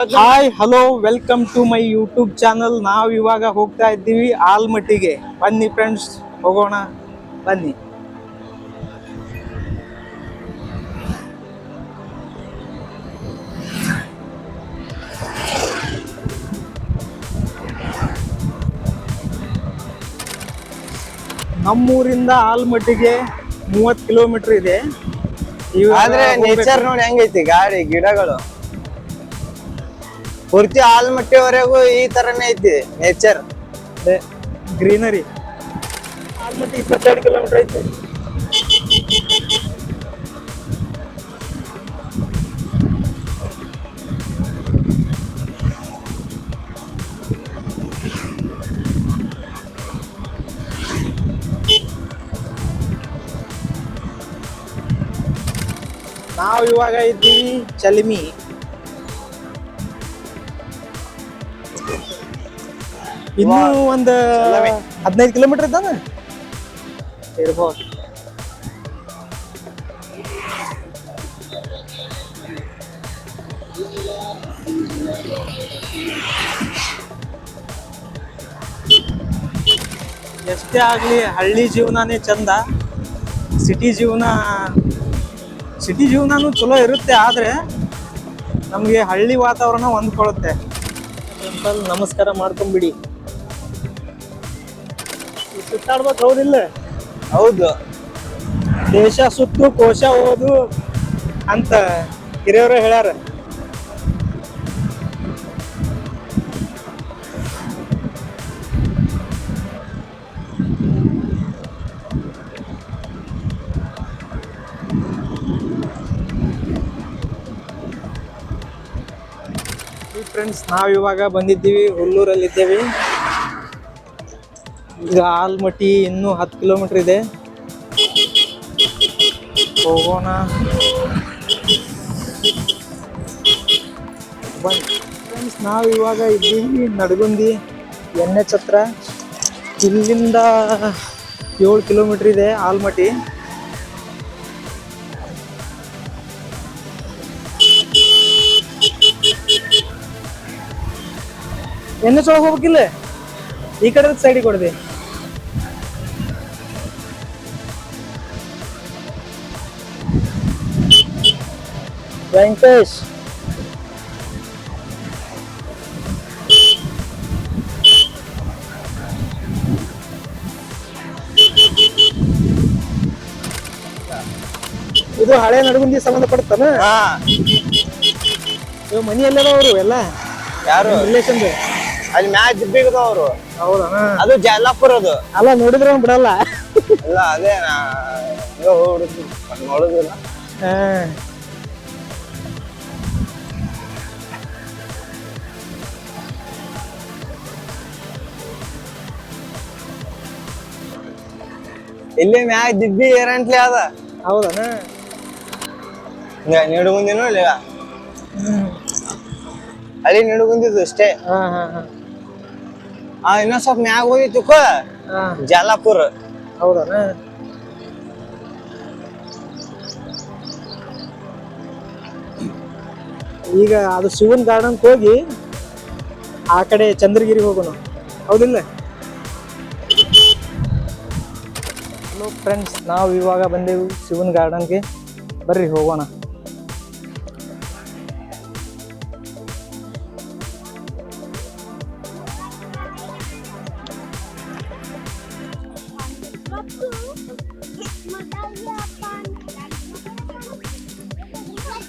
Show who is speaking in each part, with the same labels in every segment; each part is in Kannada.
Speaker 1: Hi hello welcome to my YouTube channel ನಾವು ಇವಾಗ ಹೋಗ್ತಾ ಇದ್ದೀವಿ ಆಲ್ಮಟ್ಟಿಗೆ. ಬನ್ನಿ ಫ್ರೆಂಡ್ಸ್ ಹೋಗೋಣ. ಬನ್ನಿ. ನಮ್ಮೂರಿಂದ ಆಲ್ಮಟ್ಟಿಗೆ ಮೂವತ್ತು ಕಿಲೋಮೀಟರ್ ಇದೆ.
Speaker 2: ಆದ್ರೆ ನೇಚರ್ ನೋಡಿ ಹೆಂಗೈತಿ ಗಾಡಿ ಗಿಡಗಳು. ಪೂರ್ತಿ ಆಲ್ಮಟ್ಟಿವರೆಗೂ ಈ ತರನೇ ಐತಿ ನೇಚರ್
Speaker 1: ಗ್ರೀನರಿ ಆಲ್ಮಟ್ಟಿ ಇಪ್ಪತ್ತೆರಡು ಕಿಲೋಮೀಟರ್ ಐತಿ. ನಾವು ಇವಾಗ ಇದ್ದೀವಿ ಚಲಿಮಿ ಇನ್ನೂ ಒಂದು. ಹದಿನೈದು ಕಿಲೋಮೀಟರ್ ಇದ್ದಾನ? ಇರ್ಬೋದು. ಎಷ್ಟೇ ಆಗಲಿ ಹಳ್ಳಿ ಜೀವನನೇ ಚಂದ. ಸಿಟಿ ಜೀವನ ಸಿಟಿ ಜೀವನನೂ ಚಲೋ ಇರುತ್ತೆ ಆದರೆ ನಮಗೆ ಹಳ್ಳಿ ವಾತಾವರಣ ಹೊಂದ್ಕೊಳ್ಳುತ್ತೆ ನಮಸ್ಕಾರ ಮಾಡ್ಕೊಂಬಿಡಿ. ಸುತ್ತಾಡ್ಬೇಕು ಹೌದಿಲ್ಲ
Speaker 2: ಹೌದು.
Speaker 1: ದೇಶ ಸುತ್ತು ಕೋಶ ಓದು ಅಂತ ಹಿರಿಯವರು ಹೇಳ್ಯಾರ. ಫ್ರೆಂಡ್ಸ್ ನಾವು ಇವಾಗ ಬಂದಿದ್ದೀವಿ ಹುಲ್ಲೂರಲ್ಲಿದ್ದೇವೆ. ಈಗ ಆಲ್ಮಟ್ಟಿ ಇನ್ನೂ ಹತ್ತು ಕಿಲೋಮೀಟರ್ ಇದೆ. ಹೋಗೋಣ. ಫ್ರೆಂಡ್ಸ್, ನಾವು ಇವಾಗ ಇದ್ದೀವಿ ನಡಗುಂದಿ ಎನ್ ಎಚ್ ಹತ್ರ. ಇಲ್ಲಿಂದ ಏಳು ಕಿಲೋಮೀಟರ್ ಇದೆ ಆಲ್ಮಟ್ಟಿ. ಎನ್ ಎಚ್ ಒಳಗೆ ಹೋಗ್ಬೇಕಿಲ್ಲ? ಈ ಕಡೆ ಸೈಡಿಗೆ ಕೊಡ್ದೆ ವೆಂಕಟೇಶ್ ಇದು ಹಳೆ ನಡುಗುಂದಿ ಸಂಬಂಧಪಡ್ತಾನ?
Speaker 2: ಪಡುತ್ತಾನ
Speaker 1: ಇವ್ ಮನಿ ಎಲ್ಲದ ಅವರು ಎಲ್ಲ?
Speaker 2: ಯಾರು?
Speaker 1: ರಿಲೇಷನ್
Speaker 2: ಅಲ್ಲಿ ಮ್ಯಾಚ್ ಬಿಗದವ್ರು
Speaker 1: ಹೌದಾ?
Speaker 2: ಅದು ಜಲ್ಲಾಪುರ ಅದು.
Speaker 1: ಅಲ್ಲ ನೋಡಿದ್ರೆ ಬಿಡಲ್ಲ.
Speaker 2: ಅಲ್ಲ ಅದೇ ನಾ ನೋಡುದಿಲ್ಲ. ಇಲ್ಲಿ ಮ್ಯಾಗ ದಿಬ್ಬಿ ಏರಂಟ್ಲಿ ಅದ.
Speaker 1: ಹೌದನ
Speaker 2: ನೀಡು ನಿಡುಗುಂದಿನೂ ಇಲ್ಲ ಅಲ್ಲಿ ನಿಡುಗುಂದಿದ್ದು ಅಷ್ಟೇ.
Speaker 1: ಹಾ ಹಾ ಹಾ.
Speaker 2: ಆ ಇನ್ನೊಂದ್ ಸ್ವಲ್ಪ ಮ್ಯಾಗ ಹೋಗಿ
Speaker 1: ಹಾ.
Speaker 2: ಜಾಲಾಪುರ
Speaker 1: ಹೌದನ ಈಗ ಅದು ಶಿವನ್ ಗಾರ್ಡನ್ಗೆ ಹೋಗಿ ಆ ಕಡೆ ಚಂದ್ರಗಿರಿ ಹೋಗೋಣ. ಹೌದಿಲ್ಲ? ಹಲೋ ಫ್ರೆಂಡ್ಸ್ ನಾವು ಇವಾಗ ಬಂದೆವು ಶಿವನ್ ಗಾರ್ಡನ್ಗೆ ಬರ್ರಿ ಹೋಗೋಣ.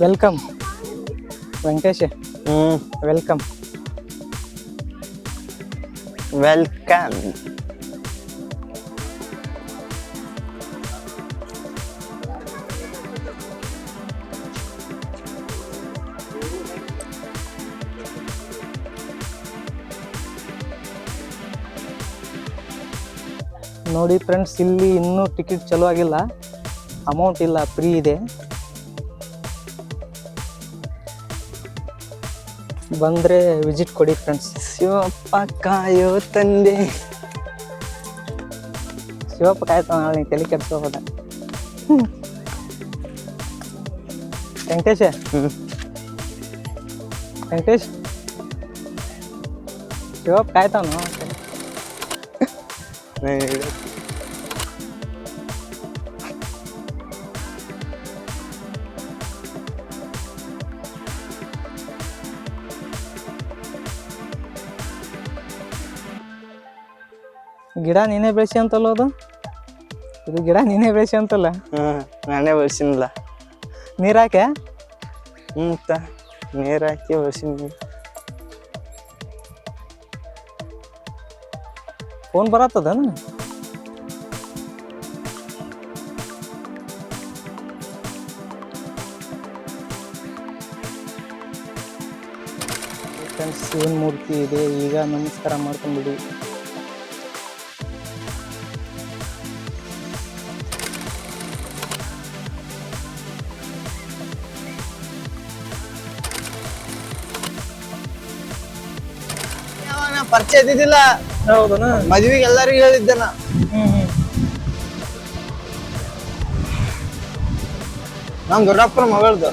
Speaker 1: Welcome Venkatesh
Speaker 2: hmm.
Speaker 1: Welcome
Speaker 2: welcome
Speaker 1: ನೋಡಿ ಫ್ರೆಂಡ್ಸ್ ಇಲ್ಲಿ ಇನ್ನೂ ಟಿಕೆಟ್ ಚಲೋ ಆಗಿಲ್ಲ. ಅಮೌಂಟ್ ಇಲ್ಲ ಫ್ರೀ ಇದೆ. ಬಂದರೆ ವಿಸಿಟ್ ಕೊಡಿ ಫ್ರೆಂಡ್ಸ್
Speaker 2: ಶಿವಪ್ಪ ಕಾಯೋ ತಂದೆ.
Speaker 1: ಶಿವಪ್ಪ ಕಾಯ್ತಾವ ನಾಳೆ ತಲೆ ಕೆಡ್ಸೋದ ವೆಂಕಟೇಶ? ವೆಂಕಟೇಶ್? ಶಿವಪ್ಪ ಕಾಯ್ತಾನು ಗಿಡ ನೀನೇ ಬೆಳೆಸಿ ಅಂತಲ್ಲ ಅದು? ಇದು ಗಿಡ ನೀನೇ ಬೆಳೆಸಿ ಅಂತಲ್ಲ?
Speaker 2: ಹ್ಮ್ ನಾನೇ ಬೆಳೆಸಿದ್ಲ
Speaker 1: ನೀರಾಕೆ ಹ್ಮ್
Speaker 2: ಹ್ಞೂ ನೀರ್ ಹಾಕಿ ಬರ್ಸಿನಿ
Speaker 1: ಫೋನ್ ಬರತ್ತದೇನು? ಶಿವನ ಮೂರ್ತಿ ಇದೆ? ಈಗ ನಮಸ್ಕಾರ ಮಾಡ್ಕೊಂಡ್ಬಿಡಿ.
Speaker 2: ಪರಿಚಯ ಇದ್ದಿದ್ದಿಲ್ಲ?
Speaker 1: ಹೌದನ?
Speaker 2: ಮದ್ವಿಗೆ ಎಲ್ಲರಿಗೂ ಹೇಳಿದ್ದೆ ನಾ ನಮ್ ದೊಡ್ಡಪ್ಪನ ಮಗಳದು.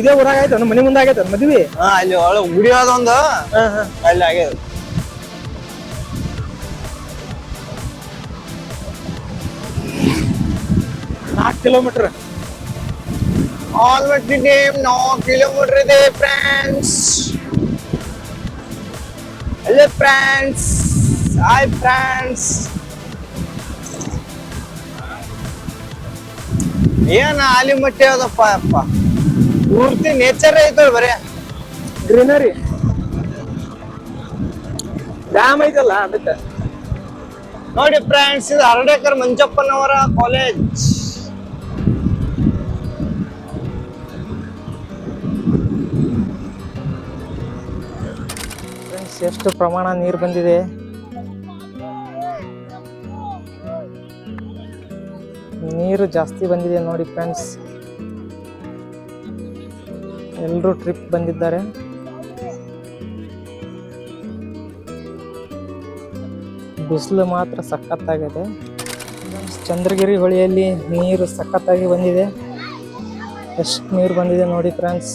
Speaker 1: ಇದೇ ಊರಾಗ ಆಯ್ತು? ಮನೆ ಮುಂದೆ ಆಗೈತೆ ಮದ್ವಿ?
Speaker 2: ಹಾ ಅಲ್ಲಿ ಒಳಗ್ ಗುಡಿ ಆದೊಂದು ಅಲ್ಲಿ ಆಗ್ಯದ.
Speaker 1: ನಾಲ್ಕು ಕಿಲೋಮೀಟರ್.
Speaker 2: ಆಲ್ಮಟ್ಟಿ ಡ್ಯಾಮ್ ನೋ ಕಿಲೋಮೀಟರ್ ಇದೆ ಫ್ರೆಂಡ್ಸ್ ಅಲ್ಲೇ ಫ್ರೆಂಡ್ಸ್ ಹಾಯ್ ಫ್ರೆಂಡ್ಸ್ ಏನ ಆಲಿಮಟ್ಟಿ ಅದಪ್ಪ ಅಪ್ಪ? ಪೂರ್ತಿ ನೇಚರ್ ಐತಲ್ ಬರೇ.
Speaker 1: ಗ್ರೀನರಿ ಡ್ಯಾಮ್ ಐತಲ್ಲ ಅದಕ್ಕೆ?
Speaker 2: ನೋಡಿ ಫ್ರೆಂಡ್ಸ್ ಇದು ಹರಡೇಕರ್ ಮಂಜಪ್ಪನವರ ಕಾಲೇಜ್
Speaker 1: ಎಷ್ಟು ಪ್ರಮಾಣ ನೀರು ಬಂದಿದೆ? ನೀರು ಜಾಸ್ತಿ ಬಂದಿದೆ ನೋಡಿ ಫ್ರೆಂಡ್ಸ್. ಎಲ್ಲರೂ ಟ್ರಿಪ್ ಬಂದಿದ್ದಾರೆ. ಬಿಸಿಲು ಮಾತ್ರ ಸಖತ್ತಾಗಿದೆ. ಚಂದ್ರಗಿರಿ ಹೊಳೆಯಲ್ಲಿ ನೀರು ಸಖತ್ತಾಗಿ ಬಂದಿದೆ. ಎಷ್ಟು ನೀರು ಬಂದಿದೆ ನೋಡಿ ಫ್ರೆಂಡ್ಸ್.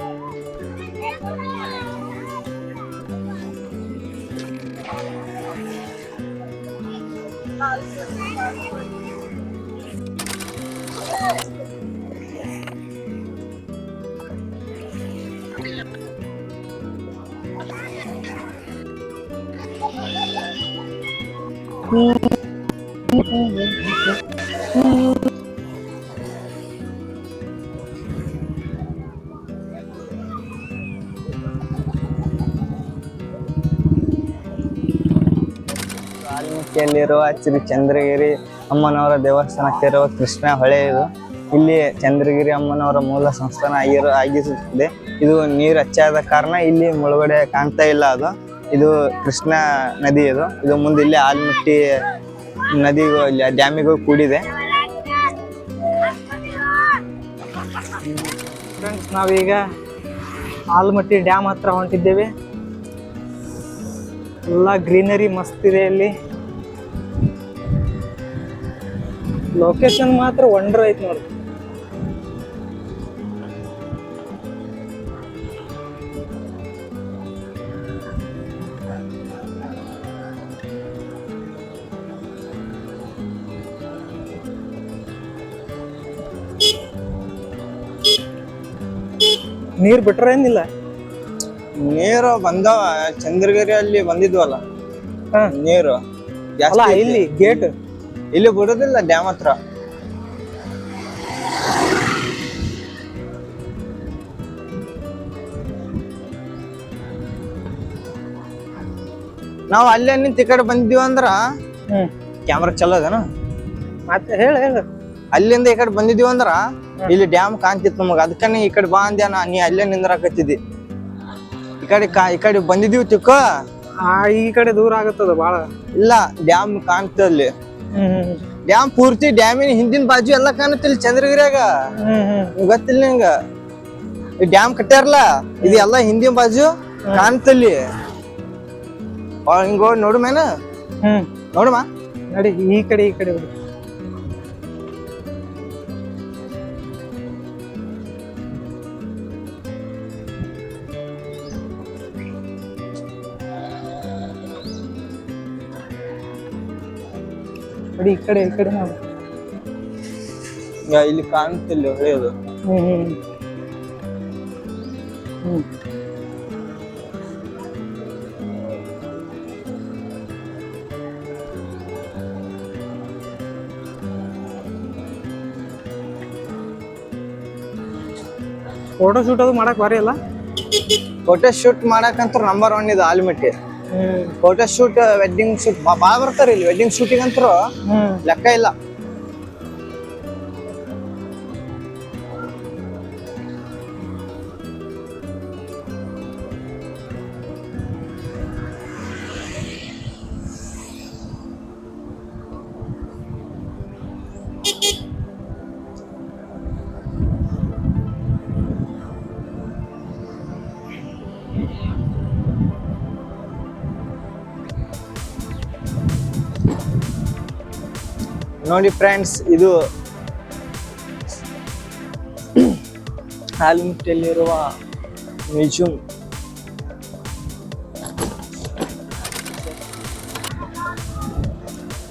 Speaker 2: ಆಲ್ಮಟ್ಟಿಯಲ್ಲಿರುವ ಶ್ರೀ ಚಂದ್ರಗಿರಿ ಅಮ್ಮನವರ ದೇವಸ್ಥಾನಕ್ಕಿರುವ ಕೃಷ್ಣ ಹೊಳೆ ಇದು. ಇಲ್ಲಿ ಚಂದ್ರಗಿರಿ ಅಮ್ಮನವರ ಮೂಲ ಸಂಸ್ಥಾನ ಆಗಿರೋ ಆಗಿರುತ್ತದೆ ಇದು ನೀರು ಹೆಚ್ಚಾದ ಕಾರಣ ಇಲ್ಲಿ ಮುಳುಗಡೆ ಕಾಣ್ತಾ ಇಲ್ಲ ಅದು. ಇದು ಕೃಷ್ಣ ನದಿ ಇದು ಇದು ಮುಂದೆ ಇಲ್ಲಿ ಆಲ್ಮಟ್ಟಿ ನದಿಗೂ ಇಲ್ಲಿ ಡ್ಯಾಮಿಗೂ ಕೂಡಿದೆ.
Speaker 1: ಫ್ರೆಂಡ್ಸ್ ನಾವೀಗ ಆಲ್ಮಟ್ಟಿ ಡ್ಯಾಮ್ ಹತ್ರ ಹೊಂಟಿದ್ದೇವೆ. ಎಲ್ಲ ಗ್ರೀನರಿ ಮಸ್ತ್ ಇದೆ ಇಲ್ಲಿ ಲೊಕೇಶನ್ ಮಾತ್ರ ವಂಡರ್ ಐತೆ ನೋಡಿ ನೀರ್ ಬಿಟ್ರೇನಿಲ್ಲ
Speaker 2: ನೀರು ಬಂದವ ಚಂದ್ರಗಿರಿಯಲ್ಲಿ ಬಂದಿದ್ವಲ್ಲ.
Speaker 1: ಹಾ.
Speaker 2: ನೀರು ಜಾಸ್ತಿ
Speaker 1: ಅಲ್ಲ
Speaker 2: ಐತಿ.
Speaker 1: ಇಲ್ಲಿ ಗೇಟ್.
Speaker 2: ಇಲ್ಲಿ ಬರೋದಿಲ್ಲ ಡ್ಯಾಮ್ ಹತ್ರ. ನಾವು ಅಲ್ಲೇ ನಿಂತ ಈ ಕಡೆ ಬಂದಿವಿ ಅಂದ್ರ
Speaker 1: ಹ್ಮ್.
Speaker 2: ಕ್ಯಾಮ್ರಾ ಚಲೋ ಅದೇನ?
Speaker 1: ಮತ್ತೆ ಹೇಳ ಹೇಳ.
Speaker 2: ಅಲ್ಲಿಂದ ಈ ಕಡೆ ಬಂದಿದ್ದೀವಿ ಅಂದ್ರ ಇಲ್ಲಿ ಡ್ಯಾಮ್ ಕಾಣ್ತಿತ್ತು ನಮಗ. ಅದಕ್ಕನೇ ಈ ಕಡೆ ಬಾ ಅಂದ್ಯ ನಾ. ನೀ ಅಲ್ಲೇ ನಿಂದ್ರಾಕತ್ತಿದ್ದಿ. ಈ ಕಡೆ ಕಾ ಈ ಕಡೆ ಬಂದಿದೀವಿ ತಿಕ್ಕ.
Speaker 1: ಆ ಈ ಕಡೆ ದೂರ ಆಗತ್ತದ ಬಾಳ?
Speaker 2: ಇಲ್ಲ ಡ್ಯಾಮ್ ಕಾಣ್ತಲ್ಲಿ
Speaker 1: ಅಲ್ಲಿ.
Speaker 2: ಡ್ಯಾಮ್ ಪೂರ್ತಿ ಡ್ಯಾಮಿನ ಹಿಂದಿನ ಬಾಜು ಎಲ್ಲ ಕಾಣುತ್ತಿಲ್ಲ ಚಂದ್ರಗಿರಿಯಾಗ. ನಿಂಗ್ ಗೊತ್ತಿಲ್ಲ ನಿಂಗ? ಈ ಡ್ಯಾಮ್ ಕಟ್ಟ್ಯಾರಲ್ಲ ಇದು ಎಲ್ಲ ಹಿಂದಿನ ಬಾಜು ಕಾಣ್ತಲ್ಲಿ ಹಿಂಗ ನೋಡಿ ಮೇನ
Speaker 1: ಹ್ಮ್.
Speaker 2: ನೋಡಮ್ಮ
Speaker 1: ನಡಿ ಈ ಕಡೆ ಈ ಕಡೆ ಬಿಡು ನಡಿ ಈ ಕಡೆ ಈ ಕಡೆ
Speaker 2: ನಾವು ಇಲ್ಲಿ ಕಾಣ್ತಿಲ್ಲ ಹೊಳೆಯೋದು
Speaker 1: ಹ್ಮ್ ಹ್ಮ್. ಫೋಟೋ ಶೂಟ್ ಅದು ಮಾಡಕ್ ಬಾರಿ ಅಲ್ಲ?
Speaker 2: ಫೋಟೋ ಶೂಟ್ ಅಂತ ನಂಬರ್ ಒನ್ ಇದು Almatti photo shoot wedding shoot ಭಾಳ ಬರ್ತಾರೆ ಇಲ್ಲಿ ವೆಡ್ಡಿಂಗ್ ಶೂಟಿಂಗ್ ಅಂತೂ ಲೆಕ್ಕ ಇಲ್ಲ. ನೋಡಿ ಫ್ರೆಂಡ್ಸ್ ಇದು ಆಲ್ಮಟ್ಟಿಯಲ್ಲಿರುವ ಮ್ಯೂಸಿಯಂ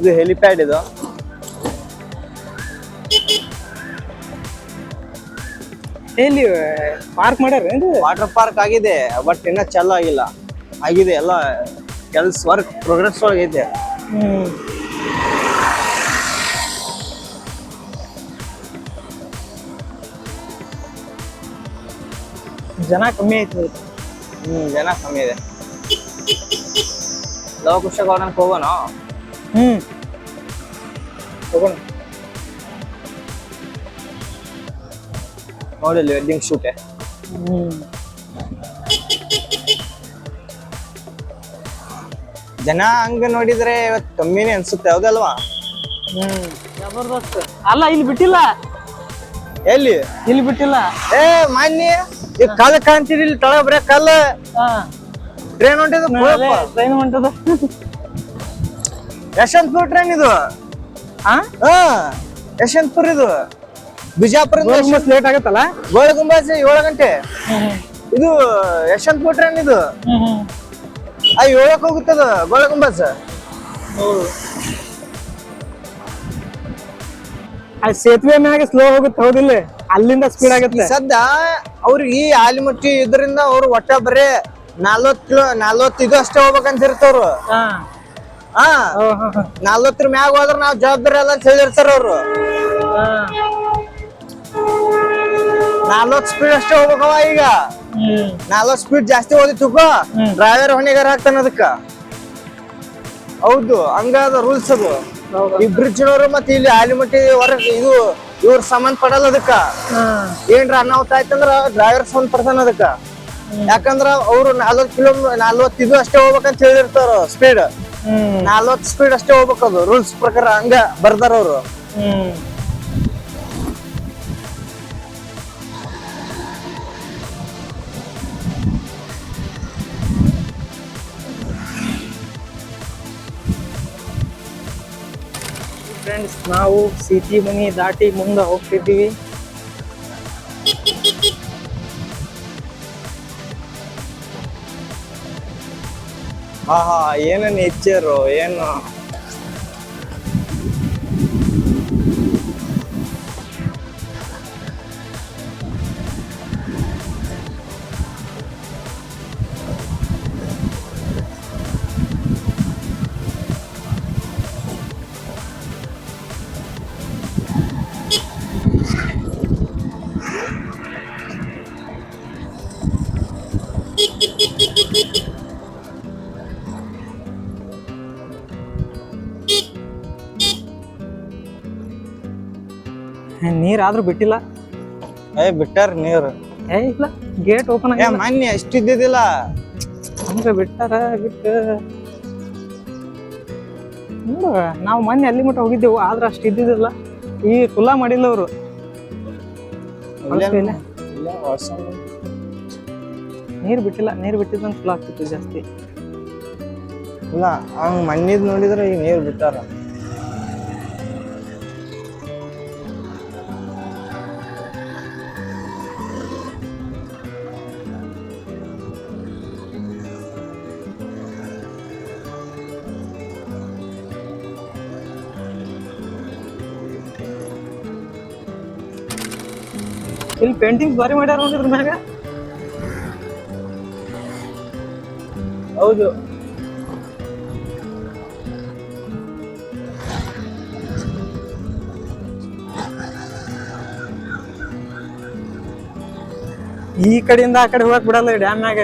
Speaker 2: ಇದು ಹೆಲಿಪ್ಯಾಡ್ ಇದು.
Speaker 1: ಎಲ್ಲಿ ಪಾರ್ಕ್ ಮಾಡ್ಯಾರ
Speaker 2: ವಾಟರ್ ಪಾರ್ಕ್ ಆಗಿದೆ ಬಟ್ ಇನ್ನ ಚಾಲು ಆಗಿಲ್ಲ. ಆಗಿದೆ ಎಲ್ಲ ಕೆಲ್ಸ ವರ್ಕ್ ಪ್ರೋಗ್ರೆಸ್ ಒಳಗೈತೆ.
Speaker 1: ಹ್ಮ್. ಜನ ಕಮ್ಮಿ ಆಯ್ತು
Speaker 2: ಹ್ಮ್ ಜನ ಕಮ್ಮಿ ಇದೆ. ಲವಕುಶ ಗಾರ್ಡನ್ ಹೋಗೋಣ?
Speaker 1: ಹ್ಮ್. ಹೋಗೋಣ.
Speaker 2: ನೋಡಿ ವೆಡ್ಡಿಂಗ್ ಶೂಟೆ
Speaker 1: ಹ್ಮ್.
Speaker 2: ಜನ ಹಂಗ ನೋಡಿದ್ರೆ ಇವತ್ ಕಮ್ಮಿನೇ ಅನ್ಸುತ್ತೆ ಹೌದಲ್ವಾ?
Speaker 1: ಹ್ಮ್. ಜಬರ್ದಸ್ತ್. ಅಲ್ಲ ಇಲ್ಲಿ ಬಿಟ್ಟಿಲ್ಲ.
Speaker 2: ಎಲ್ಲಿ?
Speaker 1: ಇಲ್ಲಿ ಬಿಟ್ಟಿಲ್ಲ.
Speaker 2: ಏ ಮಾನ್ಯ! ಈ ಕಲ್ ಕಾಣ್ತೀರಿ ಇಲ್ಲಿ ತಳ ಬರೇ ಕಲ್ಲ ಟ್ರೈನ್ ಹೊಂಟಿದ
Speaker 1: ಟ್ರೈನ್ ಹೊಂಟದ
Speaker 2: ಯಶವಂತಪುರ ಟ್ರೈನ್ ಇದು. ಯಶವಂತಪುರ ಇದು. ಬಿಜಾಪುರ
Speaker 1: ಲೇಟ್ ಆಗತ್ತಲ್ಲ?
Speaker 2: ಗೋಳ ಗುಂಬಾಸ ಏಳು ಗಂಟೆ. ಇದು ಯಶವಂತಪುರ ಟ್ರೈನ್ ಇದು. ಆ ಏಳಕ್ ಹೋಗುತ್ತದ ಗೋಳ
Speaker 1: ಗುಂಬಾಸ ಆ ಸೇತುವೆ ಮ್ಯಾಗ ಸ್ಲೋ ಹೋಗುತ್ತೆ ಹೌದಿಲ್ಲ? ಅಲ್ಲಿಂದ ಸ್ಪೀಡ್ ಆಗುತ್ತೆ.
Speaker 2: ಸದ್ದ ಅವ್ರು ಈ ಆಲಿಮಟ್ಟಿ ಇದರಿಂದ ಅವ್ರು ಒಟ್ಟ ಬರೇ ನಲ್ವತ್ ಕಿಲೋ ನಲ್ವತ್ ಇದು ಅಷ್ಟೇ ಹೋಗ್ಬೇಕಂತ ಇರ್ತವ್ರು.
Speaker 1: ಹಾ.
Speaker 2: ನಲ್ವತ್ತರ ಮ್ಯಾಗ ಹೋದ್ರ ನಾವ್ ಜವಾಬ್ದಾರಿ ಅಲ್ಲ ಅಂತ ಹೇಳಿರ್ತಾರ ಅವ್ರು. ನಲ್ವತ್ ಸ್ಪೀಡ್ ಅಷ್ಟೇ ಹೋಗ್ಬೇಕವ ಈಗ. ನಲ್ವತ್ ಸ್ಪೀಡ್ ಜಾಸ್ತಿ ಹೋದಿತ್ತು ಡ್ರೈವರ್ ಹೊಣೆಗಾರ ಹಾಕ್ತಾನ ಅದಕ್ಕ. ಹೌದು ಹಂಗಾದ ರೂಲ್ಸ್ ಅದು. ಈ ಬ್ರಿಡ್ಜ್ ನೋರು ಮತ್ತೆ ಇಲ್ಲಿ ಆಲಿಮಟ್ಟಿ ಹೊರ ಇದು ಇವ್ರ ಸಂಬಂಧ ಪಡಲ್ಲ ಅದಕ್ಕ. ಏನ್ರ ಅನಾಹುತ ಆಯ್ತಂದ್ರ ಡ್ರೈವರ್ ಸಂಬಂಧ ಪಡ್ತಾನ ಅದಕ್ಕ. ಯಾಕಂದ್ರ ಅವ್ರು ನಾಲ್ವತ್ ಕಿಲೋ ನಲ್ವತ್ ಇದು ಅಷ್ಟೇ ಹೋಗ್ಬೇಕಂತ ಹೇಳಿರ್ತಾರ ಸ್ಪೀಡ್ ನಲ್ವತ್ ಸ್ಪೀಡ್ ಅಷ್ಟೇ ಹೋಗ್ಬೇಕದು. ರೂಲ್ಸ್ ಪ್ರಕಾರ ಹಂಗ ಬರ್ದಾರ ಅವ್ರು.
Speaker 1: ಫ್ರೆಂಡ್ಸ್ ನಾವು ಸಿಟಿ ಮನಿ ದಾಟಿ ಮುಂದೆ ಹೋಗ್ತಿದ್ದೀವಿ.
Speaker 2: ಆಹಾ ಏನೇನು ಏನ ನೇಚರ್ ಏನು?
Speaker 1: ನೀರಾದ್ರೂ ಬಿಟ್ಟಿಲ್ಲ.
Speaker 2: ಏ ಬಿಟ್ಟಾರ ನೀರು.
Speaker 1: ಏ ಇಲ್ಲ ಗೇಟ್ ಓಪನ್
Speaker 2: ಏ
Speaker 1: ಆಗಿಲ್ಲ.
Speaker 2: ಅಷ್ಟು ಇದ್ದಿದ್ದಿಲ್ಲ.
Speaker 1: ಹಂಗ ಬಿಟ್ಟಾರ ಬಿಟ್ಟು. ನೋಡು ನಾವು ಮೊನ್ನೆ ಅಲ್ಲಿ ಮಟ್ಟ ಹೋಗಿದ್ದೆವು ಆದ್ರೆ ಅಷ್ಟು ಇದ್ದಿದ್ದಿಲ್ಲ. ಈ ಕುಲ್ಲ ಮಾಡಿಲ್ಲ ಅವರು. ನೀರು ಬಿಟ್ಟಿಲ್ಲ ನೀರು ಬಿಟ್ಟಿದ್ದಂತ ಕುಲ ಆಗ್ತಿತ್ತು ಜಾಸ್ತಿ.
Speaker 2: ಇಲ್ಲ ಅವ್ನು ಮಣ್ಣಿದ್ ನೋಡಿದ್ರೆ ಈಗ ನೀರು ಬಿಟ್ಟಾರ.
Speaker 1: ಇಲ್ಲಿ ಪೇಂಟಿಂಗ್ ಬಾರಿ ಮಾಡ್ಯಾರ ನೋಡಿದ್ರ ಮ್ಯಾಗ? ಹೌದು. ಈ ಕಡೆಯಿಂದ ಆ ಕಡೆ ಹೋಗಕ್ ಬಿಡಲ್ಲ ಡ್ಯಾಮ್ ಮ್ಯಾಗ.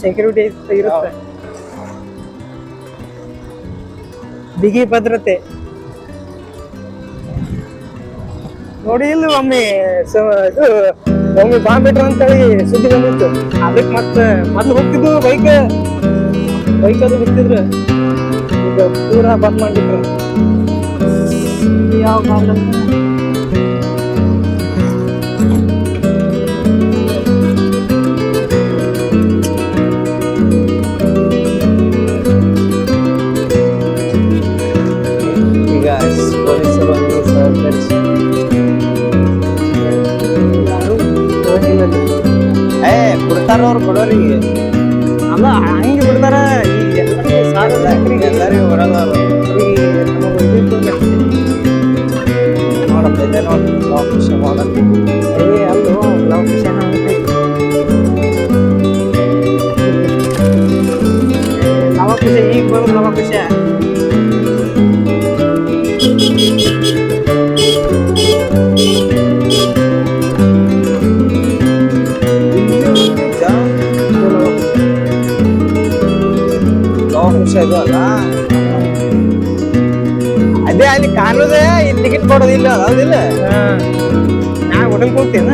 Speaker 1: ಸೆಕ್ಯೂರಿಟಿ ಇರುತ್ತೆ. ಬಿಗಿ ಭದ್ರತೆ. ನೋಡಿ ಇಲ್ಲ ಒಮ್ಮೆ ಇದು, ಒಮ್ಮೆ ಬಾಂಬ್ ಇಟ್ರು ಅಂತೇಳಿ ಸುದ್ದಿ ಬಂದಿತ್ತು. ಅದಕ್ಕೆ ಮತ್ತೆ ಮೊದ್ಲು ಹೋಗ್ತಿದ್ವು ಬೈಕ್ ಬೈಕ್ ಅದು ಬಿಡ್ತಿದ್ರು ಈಗ ಪೂರಾ ಬಂದ್ ಮಾಡಿಬಿಟ್ರು ಯಾವ ಕಾಲ
Speaker 2: ಕಾಣುದೇ ಇಲ್ಲಿ ಟಿಕೆಟ್ ಕೊಡೋದಿಲ್ಲ ಹೌದಿಲ್ಲ